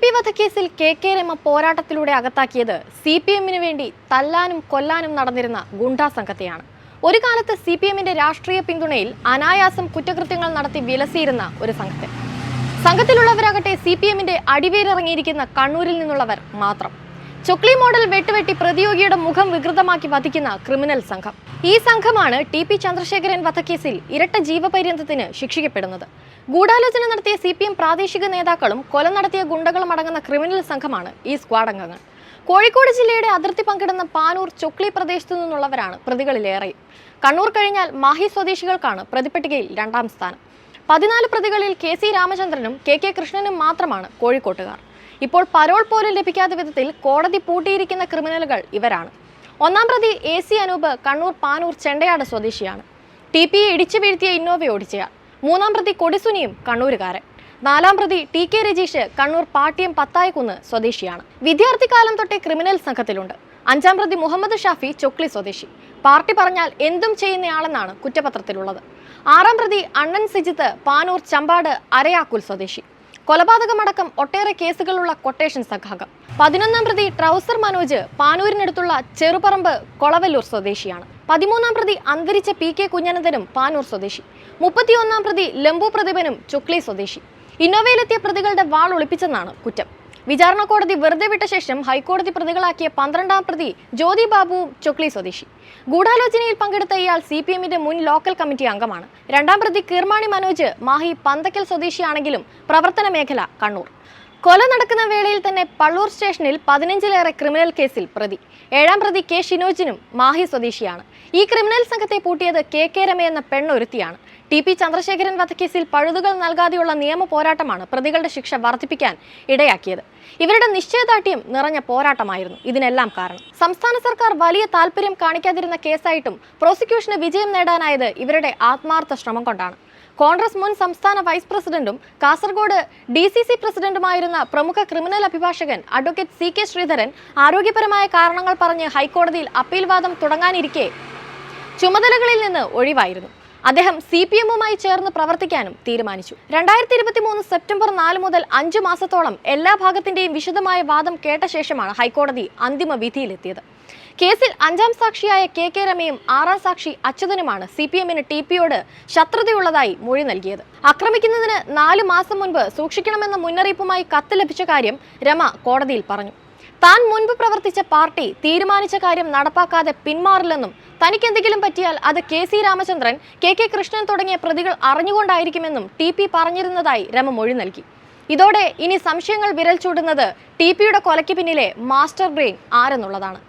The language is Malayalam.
പി വധക്കേസിൽ കെ കെ രമ പോരാട്ടത്തിലൂടെ അകത്താക്കിയത് സി പി എമ്മിന് വേണ്ടി തല്ലാനും കൊല്ലാനും നടന്നിരുന്ന ഗുണ്ടാ സംഘത്തെയാണ്. ഒരു കാലത്ത് സി പി എമ്മിന്റെ രാഷ്ട്രീയ പിന്തുണയിൽ അനായാസം കുറ്റകൃത്യങ്ങൾ നടത്തി വിലസിയിരുന്ന ഒരു സംഘത്തെ. സംഘത്തിലുള്ളവരാകട്ടെ സി പി എമ്മിന്റെ അടിവേരിറങ്ങിയിരിക്കുന്ന കണ്ണൂരിൽ നിന്നുള്ളവർ മാത്രം. ചൊക്ലി മോഡൽ വെട്ടുവെട്ടി പ്രതിയോഗിയുടെ മുഖം വികൃതമാക്കി വധിക്കുന്ന ക്രിമിനൽ സംഘം. ഈ സംഘമാണ് ടി പി ചന്ദ്രശേഖരൻ വധക്കേസിൽ ഇരട്ട ജീവപര്യന്തത്തിന് ശിക്ഷിക്കപ്പെടുന്നത്. ഗൂഢാലോചന നടത്തിയ സി പി എം പ്രാദേശിക നേതാക്കളും കൊല നടത്തിയ ഗുണ്ടകളും അടങ്ങുന്ന ക്രിമിനൽ സംഘമാണ് ഈ സ്ക്വാഡ് അംഗങ്ങൾ. കോഴിക്കോട് ജില്ലയുടെ അതിർത്തി പങ്കിടുന്ന പാനൂർ ചുക്ലി പ്രദേശത്തു നിന്നുള്ളവരാണ് പ്രതികളിലേറെയും കണ്ണൂർ കഴിഞ്ഞാൽ മാഹി സ്വദേശികൾക്കാണ് പ്രതിപ്പട്ടികയിൽ രണ്ടാം സ്ഥാനം. പതിനാല് പ്രതികളിൽ കെ സി രാമചന്ദ്രനും കെ കെ കൃഷ്ണനും മാത്രമാണ് കോഴിക്കോട്ടുകാർ. ഇപ്പോൾ പരോൾ പോലും ലഭിക്കാത്ത വിധത്തിൽ കോടതി പൂട്ടിയിരിക്കുന്ന ക്രിമിനലുകൾ ഇവരാണ്. ഒന്നാം പ്രതി എ സി അനൂപ് കണ്ണൂർ പാനൂർ ചെണ്ടയാട് സ്വദേശിയാണ്. ടി പി ഇടിച്ചു വീഴ്ത്തിയ ഇന്നോവ ഓടിച്ചയാൾ. മൂന്നാം പ്രതി കൊടിസുനിയും കണ്ണൂരുകാരൻ. നാലാം പ്രതി ടി കെ രജീഷ് കണ്ണൂർ പാട്യം പത്തായക്കുന്ന് സ്വദേശിയാണ്. വിദ്യാർത്ഥി കാലം തൊട്ടേ ക്രിമിനൽ സംഘത്തിലുണ്ട്. അഞ്ചാം പ്രതി മുഹമ്മദ് ഷാഫി ചൊക്ലി സ്വദേശി. പാർട്ടി പറഞ്ഞാൽ എന്തും ചെയ്യുന്നയാളെന്നാണ് കുറ്റപത്രത്തിലുള്ളത്. ആറാം പ്രതി അണ്ണൻ സിജിത്ത് പാനൂർ ചമ്പാട് അരയാക്കുൽ സ്വദേശി. കൊലപാതകമടക്കം ഒട്ടേറെ കേസുകളുള്ള കൊട്ടേഷൻ സംഘാംഗം പതിനൊന്നാം പ്രതി ട്രൗസർ മനോജ് പാനൂരിനടുത്തുള്ള ചെറുപറമ്പ് കൊളവല്ലൂർ സ്വദേശിയാണ്. പതിമൂന്നാം പ്രതി അന്തരിച്ച പി കെ കുഞ്ഞനന്ദനും പാനൂർ സ്വദേശി. മുപ്പത്തിയൊന്നാം പ്രതി ലംബു പ്രതിഭനും ചുക്ലി സ്വദേശി. ഇന്നോവയിലെത്തിയ പ്രതികളുടെ വാൾ ഒളിപ്പിച്ചെന്നാണ് കുറ്റം. വിചാരണ കോടതി വെറുതെ വിട്ട ശേഷം ഹൈക്കോടതി പ്രതികളാക്കിയ പന്ത്രണ്ടാം പ്രതി ജ്യോതി ബാബുവും ചൊക്ലി സ്വദേശി. ഗൂഢാലോചനയിൽ പങ്കെടുത്ത ഇയാൾ സി പി എമ്മിന്റെ മുൻ ലോക്കൽ കമ്മിറ്റി അംഗമാണ്. രണ്ടാം പ്രതി കീർമാണി മനോജ് മാഹി പന്തക്കൽ സ്വദേശിയാണെങ്കിലും പ്രവർത്തന മേഖല കണ്ണൂർ. കൊല നടക്കുന്ന വേളയിൽ തന്നെ പള്ളൂർ സ്റ്റേഷനിൽ പതിനഞ്ചിലേറെ ക്രിമിനൽ കേസിൽ പ്രതി. ഏഴാം പ്രതി കെ ഷിനോജിനും മാഹി സ്വദേശിയാണ്. ഈ ക്രിമിനൽ സംഘത്തെ പൂട്ടിയത് കെ കെ രമ എന്ന പെണ്ണൊരുത്തിയാണ്. ടി പി ചന്ദ്രശേഖരൻ വധക്കേസിൽ പഴുതുകൾ നൽകാതെയുള്ള നിയമ പോരാട്ടമാണ് പ്രതികളുടെ ശിക്ഷ വർദ്ധിപ്പിക്കാൻ ഇടയാക്കിയത്. ഇവരുടെ നിശ്ചയദാർഢ്യം നിറഞ്ഞ പോരാട്ടമായിരുന്നു ഇതിനെല്ലാം കാരണം. സംസ്ഥാന സർക്കാർ വലിയ താല്പര്യം കാണിക്കാതിരുന്ന കേസായിട്ടും പ്രോസിക്യൂഷന് വിജയം നേടാനായത് ഇവരുടെ ആത്മാർത്ഥ ശ്രമം കൊണ്ടാണ്. കോൺഗ്രസ് മുൻ സംസ്ഥാന വൈസ് പ്രസിഡന്റും കാസർഗോഡ് ഡി സി സി പ്രസിഡന്റുമായിരുന്ന പ്രമുഖ ക്രിമിനൽ അഭിഭാഷകൻ അഡ്വക്കേറ്റ് സി കെ ശ്രീധരൻ ആരോഗ്യപരമായ കാരണങ്ങൾ പറഞ്ഞ് ഹൈക്കോടതിയിൽ അപ്പീൽ വാദം തുടങ്ങാനിരിക്കെ ചുമതലകളിൽ നിന്ന് ഒഴിവായിരുന്നു. അദ്ദേഹം സി പി എമ്മുമായി ചേർന്ന് പ്രവർത്തിക്കാനും തീരുമാനിച്ചു. രണ്ടായിരത്തി ഇരുപത്തി മൂന്ന് സെപ്റ്റംബർ നാല് മുതൽ അഞ്ച് മാസത്തോളം എല്ലാ ഭാഗത്തിന്റെയും വിശദമായ വാദം കേട്ട ശേഷമാണ് ഹൈക്കോടതി അന്തിമ വിധിയിലെത്തിയത്. കേസിൽ അഞ്ചാം സാക്ഷിയായ കെ കെ രമയും ആറാം സാക്ഷി അച്യുതനുമാണ് സി പി എമ്മിന് ടി പിയോട് ശത്രുതയുള്ളതായി മൊഴി നൽകിയത്. ആക്രമിക്കുന്നതിന് നാല് മാസം മുൻപ് സൂക്ഷിക്കണമെന്ന മുന്നറിയിപ്പുമായി കത്ത് ലഭിച്ച കാര്യം രമ കോടതിയിൽ പറഞ്ഞു. താൻ മുൻപ് പ്രവർത്തിച്ച പാർട്ടി തീരുമാനിച്ച കാര്യം നടപ്പാക്കാതെ പിന്മാറില്ലെന്നും തനിക്ക് എന്തെങ്കിലും പറ്റിയാൽ അത് K C Ramachandran K K Krishnan തുടങ്ങിയ പ്രതികൾ അറിഞ്ഞുകൊണ്ടായിരിക്കുമെന്നും ടി പി പറഞ്ഞിരുന്നതായി രമ മൊഴി നൽകി. ഇതോടെ ഇനി സംശയങ്ങൾ വിരൽ ചൂടുന്നത് ടി പിയുടെ കൊലയ്ക്ക് പിന്നിലെ മാസ്റ്റർ ബ്രെയിൻ ആരെന്നുള്ളതാണ്.